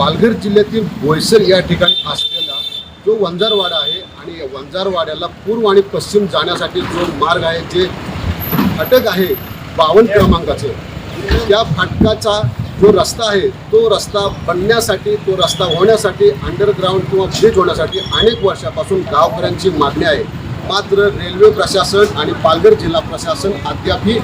पालघर जिल्ह्यातील बोईसर या ठिकाणी असलेला जो वंजारवाडा आहे आणि वंजारवाड्याला पूर्व आणि पश्चिम जाण्यासाठी जो मार्ग आहे जे फाटक आहे बावन्न क्रमांकाचं त्या फाटकाचा जो रस्ता आहे तो रस्ता बनण्यासाठी तो रस्ता होण्यासाठी अंडरग्राऊंड किंवा ब्रिज होण्यासाठी अनेक वर्षापासून गावकऱ्यांची मागणी आहे. मात्र रेल्वे प्रशासन आणि पालघर जिल्हा प्रशासन अद्यापही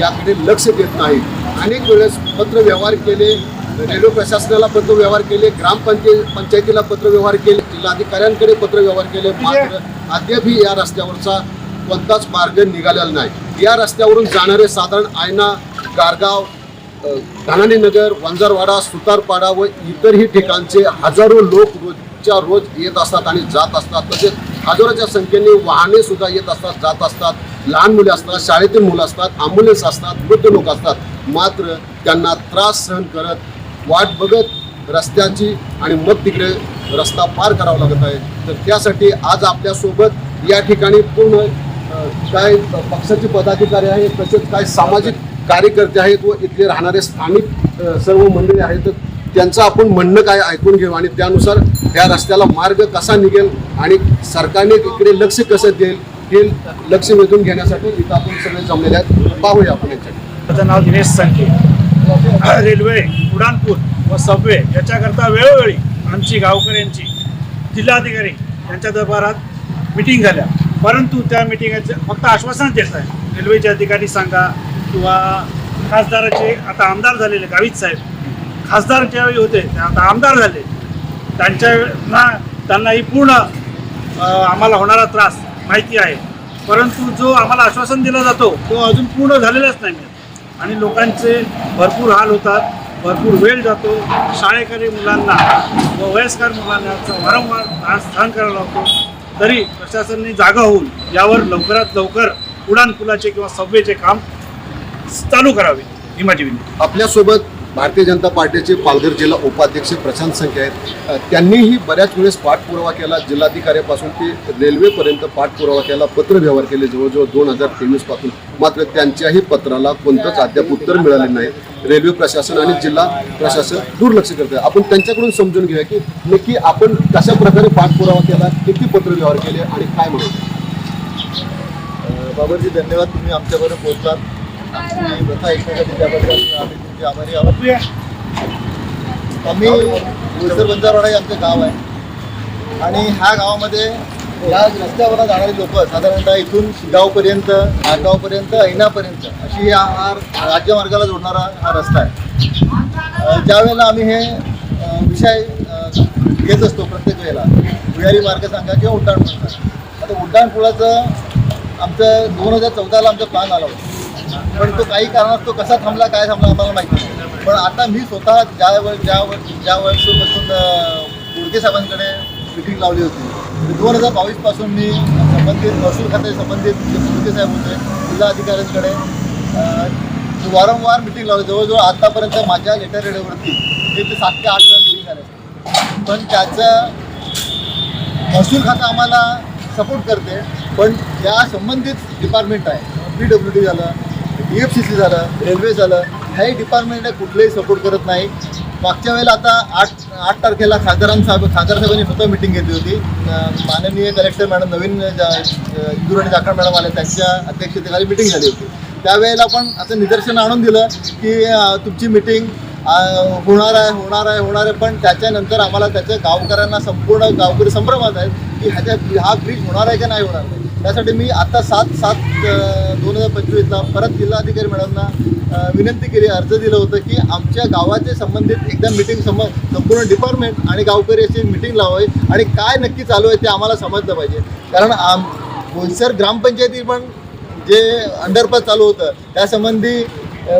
याकडे लक्ष देत नाही. अनेक वेळेस पत्रव्यवहार केले रेल्वे प्रशासनाला पत्रव्यवहार केले ग्रामपंचायत पंचायतीला पत्रव्यवहार केले जिल्हाधिकाऱ्यांकडे पत्रव्यवहार केले. मात्र अद्यापही या रस्त्यावरचा कोणताच मार्ग निघालेला नाही. या रस्त्यावरून जाणारे साधारण आयना गारगाव नगर वंजारवाडा सुतारपाडा व इतरही ठिकाणचे हजारो लोक रोजच्या रोज येत असतात आणि जात असतात. तसेच हजारोच्या संख्येने वाहने सुद्धा येत असतात जात असतात. लहान मुले असतात शाळेतील मुलं असतात ॲम्ब्युलन्स असतात वृद्ध लोक असतात. मात्र त्यांना त्रास सहन करत वाट बघत रस्त्याची आणि मग तिकडे रस्ता पार करावा लागत आहे. तर त्यासाठी आज आपल्यासोबत या ठिकाणी पूर्ण काय पक्षाचे पदाधिकारी आहेत तसेच काय सामाजिक कार्यकर्ते आहेत व इथले राहणारे स्थानिक सर्व मंडळी आहेत तर त्यांचं आपण म्हणणं काय ऐकून घेऊ आणि त्यानुसार या रस्त्याला मार्ग कसा निघेल आणि सरकारने इकडे लक्ष कसं देईल हे लक्ष वेधून घेण्यासाठी इथं आपण सगळे जमलेले आहेत. पाहूया आपण याच्याकडे. माझं नाव दिनेश संखे रेल्वे उडानपूर व सबवे याच्याकरता वेळोवेळी आमची गावकऱ्यांची जिल्हाधिकारी यांच्या दरबारात मिटिंग झाल्या. परंतु त्या मिटिंगाचं फक्त आश्वासन देत आहे रेल्वेचे अधिकारी सांगा किंवा खासदाराचे आता आमदार झालेले गावित साहेब खासदार ज्यावेळी होते ते आता आमदार झाले. त्यांच्या त्यांनाही पूर्ण आम्हाला होणारा त्रास माहिती आहे. परंतु जो आम्हाला आश्वासन दिला जातो तो अजून पूर्ण झालेलाच नाही. आणि लोकांचे भरपूर हाल होतात भरपूर वेळ जातो. शाळेकरी मुलांना व वयस्कर मुलांना वारंवार त्रास सहन करावा लागतो. तरी प्रशासनाने जागा होऊन यावर लवकरात लवकर उड्डाणपुलाचे किंवा सबवेचे काम चालू करावे ही माझी विनंती. आपल्यासोबत भारतीय जनता पार्टीचे पालघर जिल्हा उपाध्यक्ष प्रशांत संख्या आहेत. त्यांनीही बऱ्याच वेळेस पाठपुरावा केला. जिल्हाधिकाऱ्यापासून ते रेल्वेपर्यंत पाठपुरावा केला. पत्र व्यवहार केले. जवळजवळ दोन हजार तेवीसपासून मात्र त्यांच्याही पत्राला कोणतंच अद्याप उत्तर मिळाले नाही. रेल्वे प्रशासन आणि जिल्हा प्रशासन दुर्लक्ष करते आपण त्यांच्याकडून समजून घेऊया की नक्की आपण कशा प्रकारे पाठपुरावा केला किती पत्र व्यवहार केले आणि काय म्हणतो बाबरजी धन्यवाद. तुम्ही आमच्याबरोबर पोहोचलात. आमची प्रथा ऐकण्यासाठी त्याबद्दल आम्ही तुमचे आभारी आहोत. आम्ही बोईसर बंजारवाडा हे आमचं गाव आहे. आणि ह्या गावामध्ये या रस्त्यावर जाणारी लोक साधारणतः इथून शिगावपर्यंत नागावपर्यंत ऐनापर्यंत अशी हा हा राज्यमार्गाला जोडणारा हा रस्ता आहे. ज्यावेळेला आम्ही हे विषय घेत असतो प्रत्येक वेळेला भुयारी मार्ग सांगा किंवा उड्डाणपूल सांगा. आता उड्डाणपुलाचं आमचं दोन हजार चौदाला आमचा प्लॅन आला होता. पण तो काही कारणास्तव कसा थांबला काय थांबला आम्हाला माहिती नाही. पण आता मी स्वतः ज्या वेळ ज्या वेळ ज्या वेळेपासून बोडके साहेबांकडे मिटिंग लावली होती दोन हजार बावीसपासून मी संबंधित महसूल खाते संबंधित जे बोडके साहेब होते जिल्हा अधिकाऱ्यांकडे वारंवार मिटिंग लावली. जवळजवळ आतापर्यंत माझ्या लेटर रेडवरती ते ते सात ते आठ वेळा मिटिंग झाल्या पण त्याचं महसूल खातं आम्हाला सपोर्ट करते पण ज्या संबंधित डिपार्टमेंट आहे पी डब्ल्यू डी झालं डी एफ सी सी झालं रेल्वे झालं ह्याही डिपार्टमेंटने कुठलंही सपोर्ट करत नाही. मागच्या वेळेला आता आठ आठ तारखेला खासदारांसाहेब खासदार साहेबांनी स्वतः मिटिंग घेतली होती. माननीय कलेक्टर मॅडम नवीन ज्या- इंदूर आणि जाखड मॅडम आल्या त्यांच्या अध्यक्षतेखाली मिटिंग झाली होती. त्यावेळेला पण असं निदर्शन आणून दिलं की तुमची मिटिंग होणार आहे होणार आहे होणार आहे पण त्याच्यानंतर आम्हाला त्याच्या गावकऱ्यांना संपूर्ण गावकरी संभ्रमात आहेत की ह्याच्या हा ब्रिज होणार आहे का नाही होणार आहे? त्यासाठी मी आता सात सात दोन हजार पंचवीसला परत जिल्हाधिकारी मॅडमना विनंती केली अर्ज दिलं होतं की आमच्या गावाचे संबंधित एकदा मिटिंग सम संपूर्ण डिपार्टमेंट आणि गावकरी अशी मिटिंग लावावी आणि काय नक्की चालू आहे ते आम्हाला समजलं पाहिजे. कारण आम बोईसर ग्रामपंचायती पण जे अंडरपास चालू होतं त्यासंबंधी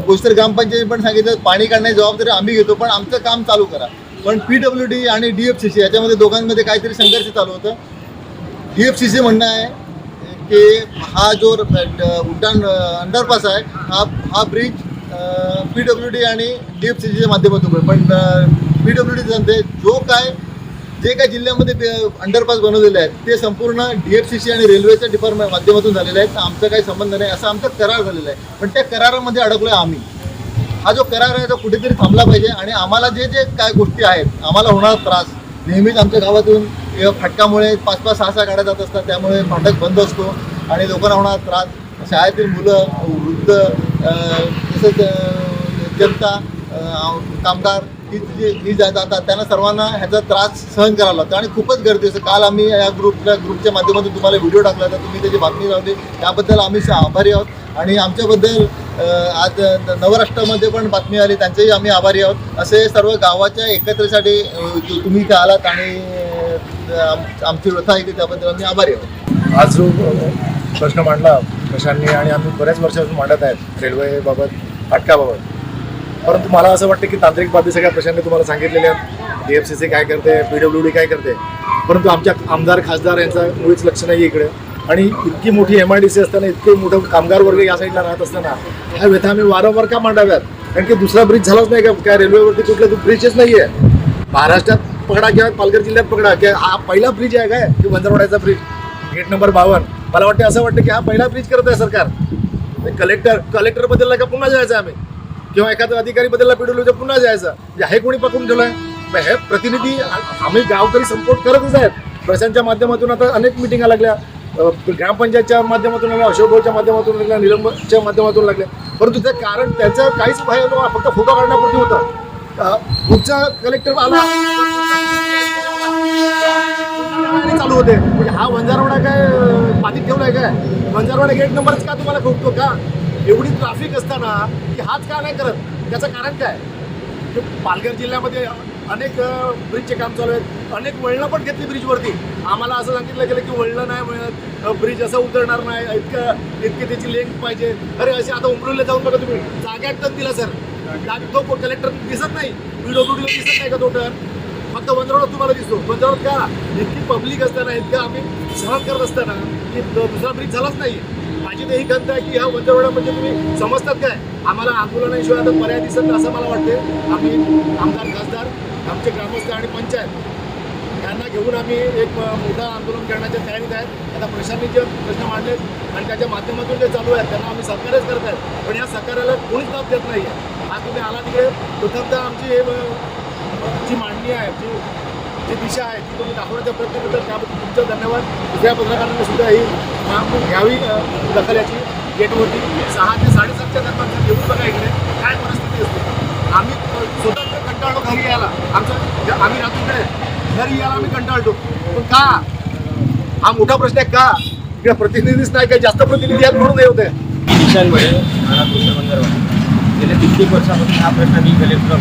बोईसर ग्रामपंचायती पण सांगितलं पाणी काढण्याची जबाबदारी आम्ही घेतो पण आमचं काम चालू करा. पण पी डब्ल्यू डी आणि डी एफ सी सी याच्यामध्ये दोघांमध्ये काहीतरी संघर्ष चालू होतं. डी एफ सी सी म्हणणं आहे की हा जो उड्डाण अंडरपास आहे हा हा ब्रिज पी डब्ल्यू डी आणि डी एफ सी सीच्या माध्यमातून पण पी डब्ल्यू डी सांगते जो काय जे काय जिल्ह्यामध्ये अंडरपास बनवलेले आहेत ते संपूर्ण डी एफ सी सी आणि रेल्वेच्या डिपार्टमेंट माध्यमातून झालेले आहेत. आमचा काही संबंध नाही असा आमचा करार झालेला आहे. पण त्या करारामध्ये अडकलो आहे आम्ही. हा जो करार आहे तो कुठेतरी थांबला पाहिजे आणि आम्हाला जे जे काय गोष्टी आहेत आम्हाला होणारा त्रास. नेहमीच आमच्या गावातून फाटकामुळे पाच पाच सहा सहा गाड्या जात असतात. त्यामुळे फाटक बंद असतो आणि लोकांना होणार त्रास शाळेतील मुलं वृद्ध तसेच जनता कामगार ही जी ही जातात त्यांना सर्वांना ह्याचा त्रास सहन करावा लागतो. आणि खूपच गर्दी असते. काल आम्ही या ग्रुपच्या ग्रुपच्या माध्यमातून तुम्हाला व्हिडिओ टाकला. होता तुम्ही त्याची बातमी लावली. त्याबद्दल आम्ही आभारी आहोत. आणि आमच्याबद्दल आज नवराष्ट्रामध्ये पण बातमी आली त्यांचेही आम्ही आभारी आहोत. असे सर्व गावाच्या एकत्रेसाठी तुम्ही इथे आलात आणि आम- आमची व्यथा ऐकली त्याबद्दल आम्ही आभारी आहोत. आज जो प्रश्न मांडला कशांनी आणि आम्ही बऱ्याच वर्षापासून मांडत आहेत रेल्वेबाबत फाटकाबाबत. परंतु मला असं वाटतं की तांत्रिक बाबी सगळ्या प्रशांतने तुम्हाला सांगितलेल्या आहेत. डी एफ सी सी काय करते पी डब्ल्यू डी काय करते. परंतु आमच्या आमदार खासदार यांचं मुळीच लक्ष नाही इकडे. आणि इतकी मोठी एम आय डी सी असताना इतके मोठं कामगार वर्ग या साईडला राहत असताना ह्या व्यथा आम्ही वारंवार का मांडाव्यात? कारण की दुसरा ब्रिज झालाच नाही का? काय रेल्वेवरती कुठला ब्रिजच नाही आहे महाराष्ट्रात पकडा किंवा पालघर जिल्ह्यात पकडा की हा पहिला ब्रिज आहे काय? की वंजरवाड्याचा ब्रिज गेट नंबर बावन्न. मला वाटतं असं वाटतं की हा पहिला ब्रिज करत आहे सरकार. कलेक्टर कलेक्टर बदलला का पुन्हा जायचं आम्ही? किंवा एखादा अधिकारी बदलला पीडब्ल्यूचा पुन्हा जायचं? म्हणजे हे कोणी पकडून ठेवलंय? मग हे प्रतिनिधी आम्ही गावकरी सपोर्ट करतच आहेत. प्रशांच्या माध्यमातून आता अनेक मिटिंगा लागल्या. ग्रामपंचायतच्या माध्यमातून लागल्या अशोक भाऊच्या माध्यमातून लागल्या निलंबच्या माध्यमातून लागल्या. परंतु ते कारण त्याचं काहीच बाहेर फक्त फोटो काढण्यापुरती होतं. अ, पुढचा कलेक्टर आला. आणि चालू होते. म्हणजे हा वंजारवाडा काय पाणी ठेवलाय काय? वंजारवाडा गेट नंबरच का तुम्हाला ठोकतो का? एवढी ट्रॅफिक असताना की हाच का नाही करत? त्याचं कारण काय? पालघर जिल्ह्यामध्ये अनेक ब्रिजचे काम चालू आहेत. अनेक वळणं पण घेतली ब्रिजवरती आम्हाला असं सांगितलं गेलं की वळणं नाही मिळत. ब्रिज असं उतरणार नाही. इतकं इतकी त्याची लेंथ पाहिजे. अरे असे आता उमरवले जाऊन बघा तुम्ही. जागा टन दिला सर तो कलेक्टर दिसत नाही. व्हिडिओ दिसत नाही का तो टन फक्त वंजरावत तुम्हाला दिसतो. वंजरावत का? इतकी पब्लिक असताना इतकं आम्ही सहन करत असताना की दुसरा ब्रिज झालाच नाही. माझी तर ही खंत आहे की ह्या वंजरवडा म्हणजे तुम्ही समजतात काय? आम्हाला आंदोलनाशिवाय आता पर्याय दिसत नाही असं मला वाटते आम्ही आमदार खासदार आमचे ग्रामस्थ आणि पंचायत यांना घेऊन आम्ही एक मोठं आंदोलन करण्याच्या तयारीत आहेत आता प्रशांतनी जे प्रश्न मांडले आणि त्याच्या माध्यमातून जे चालू आहेत त्यांना आम्ही सहकार्यच करत आहेत पण या सहकार्याला कोणीच लाभ देत नाही आहे. आज तुम्ही आला तिकडे प्रथमतः आमची हे जी मांडणी आहे जी जी दिशा आहे ती तुम्ही दाखवण्याचा प्रयत्न करतात त्याबद्दल तुमचं धन्यवाद. दुसऱ्या पत्रकारांनी सुद्धा ही मा- घ्यावी दखल याची गेटवरती. सहा ते साडेसातच्या दरम्यान घेऊन बघा इकडे. काय परिस्थिती असते आम्ही अ, स्वतः तर कंटाळतो घरी यायला. आमचं आम्ही राहतो घरी यायला आम्ही कंटाळतो. पण का? हा मोठा प्रश्न आहे का? इकडे प्रतिनिधीच नाही काही जास्त प्रतिनिधी आहेत म्हणून नाही होते दिशांमुळे मला कृष्ण गेल्या कित्येक वर्षापासून हा प्रश्न मी कलेक्टर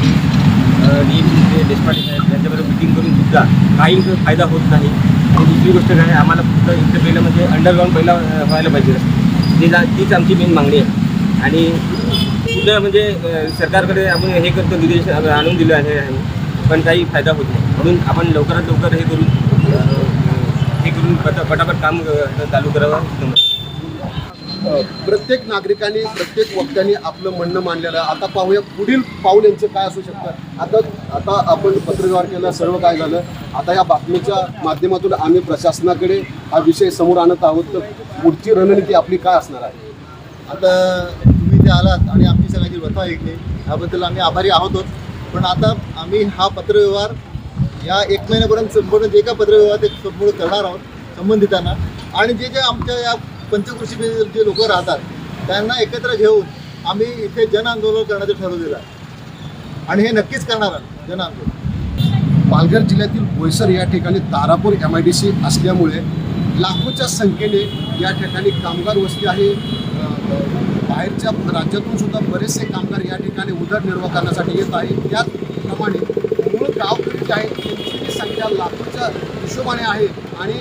डी जे देशपांडे साहेब यांच्याबरोबर मिटिंग करून सुद्धा काही फायदा होत नाही. आणि दुसरी गोष्ट काय आम्हाला फक्त इथं पहिलं म्हणजे अंडरग्राऊंड पहिला व्हायला पाहिजे ती ते जा तीच आमची मेन मागणी आहे. आणि उद्या म्हणजे सरकारकडे आपण हे करतो निर्देश आणून दिले आहे पण काही फायदा होत नाही. म्हणून आपण लवकरात लवकर हे करून हे करून पटापट काम चालू करावं प्रत्येक नागरिकांनी प्रत्येक वक्त्यांनी आपलं म्हणणं मांडलेलं आहे. आता पाहूया पुढील पाऊल यांचं काय असू शकतं? आता आता आपण पत्रव्यवहार केला सर्व काय झालं आता या बातमीच्या माध्यमातून आम्ही प्रशासनाकडे हा विषय समोर आणत आहोत. तर पुढची रणनीती आपली काय असणार आहे? आता इथे आलात आणि आमची सगळ्याची व्यथा ऐकली ह्याबद्दल आम्ही आभारी आहोतच पण आता आम्ही हा पत्रव्यवहार या एक महिन्यापर्यंत संपूर्ण जे काय पत्रव्यवहार ते संपूर्ण करणार आहोत संबंधितांना. आणि जे जे आमच्या या पंचकृषी जे लोक राहतात त्यांना एकत्र घेऊन आम्ही इथे जन आंदोलन करण्याचं ठरवलेलं आहे. आणि हे नक्कीच करणार आहोत जन आंदोलन. पालघर जिल्ह्यातील बोईसर या ठिकाणी Tarapur M I D C असल्यामुळे लाखोच्या संख्येने या ठिकाणी कामगार वस्ती आहे. बाहेरच्या राज्यातून सुद्धा बरेचसे कामगार या ठिकाणी उदरनिर्वाह करण्यासाठी येत आहे. त्याचप्रमाणे मूळ गावकरी जे आहेत त्यांची संख्या लाखोच्या हिशोबाने आहे. आणि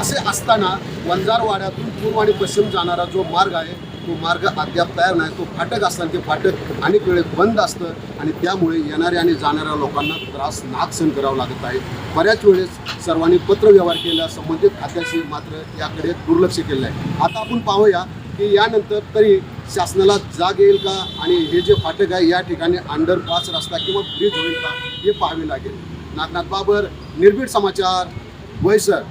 असे असताना वंजारवाड्यातून पूर्व आणि पश्चिम जाणारा जो मार्ग आहे तो मार्ग अद्याप तयार नाही. तो फाटक असताना ते फाटक अनेक वेळेस बंद असतं आणि त्यामुळे येणाऱ्या आणि जाणाऱ्या लोकांना त्रास नाक सहन करावा लागत आहे. बऱ्याच वेळेस सर्वांनी पत्रव्यवहार केला संबंधित खात्याशी मात्र याकडे दुर्लक्ष केलं आहे आता आपण पाहूया की यानंतर तरी शासनाला जाग येईल का? आणि हे जे फाटक आहे या ठिकाणी अंडरपास रस्ता किंवा ब्रिज होईल का हे पाहावे लागेल. नागनाथ बाबर निर्भीड समाचार वैसर